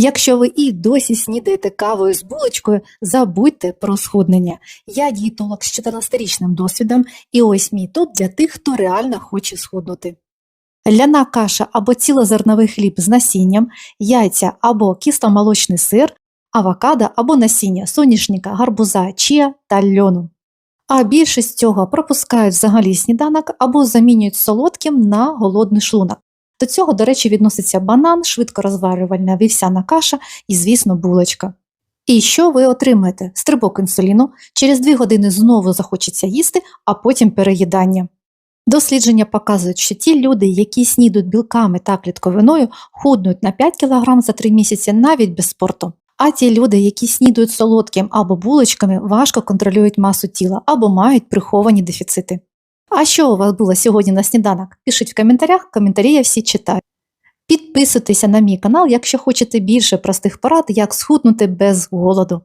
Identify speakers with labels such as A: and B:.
A: Якщо ви і досі снідаєте кавою з булочкою, забудьте про схуднення. Я дієтолог з 14-річним досвідом, і ось мій топ для тих, хто реально хоче схуднути. Ляна каша або цілозерновий хліб з насінням, яйця або кисломолочний сир, авокадо або насіння соняшника, гарбуза, чія та льону. А більшість цього пропускають взагалі сніданок або замінюють солодким на голодний шлунок. До цього, до речі, відноситься банан, швидкорозварювальна вівсяна каша і, звісно, булочка. І що ви отримаєте? Стрибок інсуліну, через 2 години знову захочеться їсти, а потім переїдання. Дослідження показують, що ті люди, які снідуть білками та клітковиною, худнуть на 5 кг за 3 місяці навіть без спорту. А ті люди, які снідують солодким або булочками, важко контролюють масу тіла або мають приховані дефіцити. А що у вас було сьогодні на сніданок? Пишіть в коментарях, коментарі я всі читаю. Підписуйтеся на мій канал, якщо хочете більше простих порад, як схуднути без голоду.